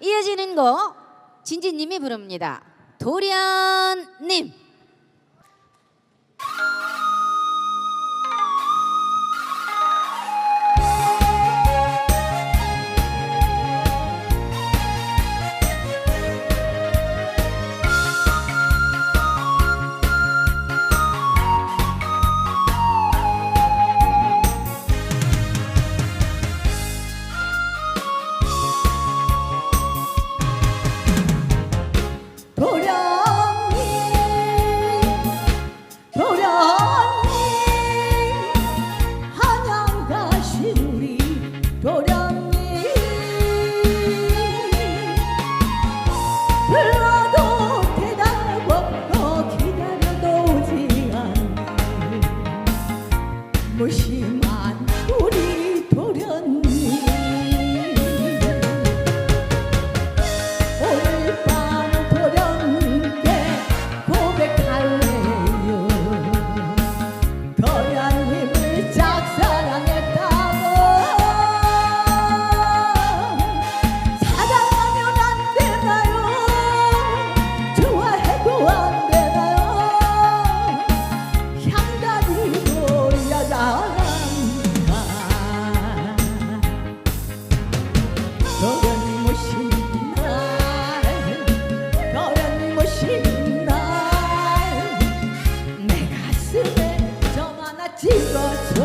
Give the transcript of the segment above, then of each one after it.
이어지는 곡 진지님이 부릅니다. 도련님. Oh, T-Birds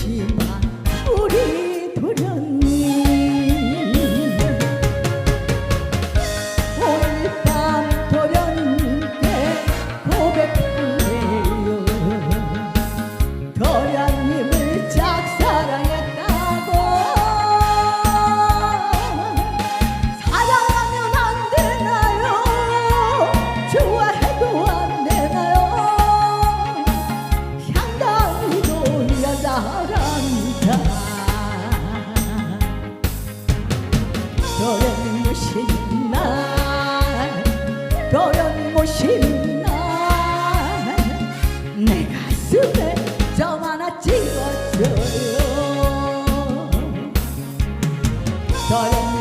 지만 우리 돌아 도련 모신 날 도련 모신 내 가슴에 점 하나 찍어줘요. 도련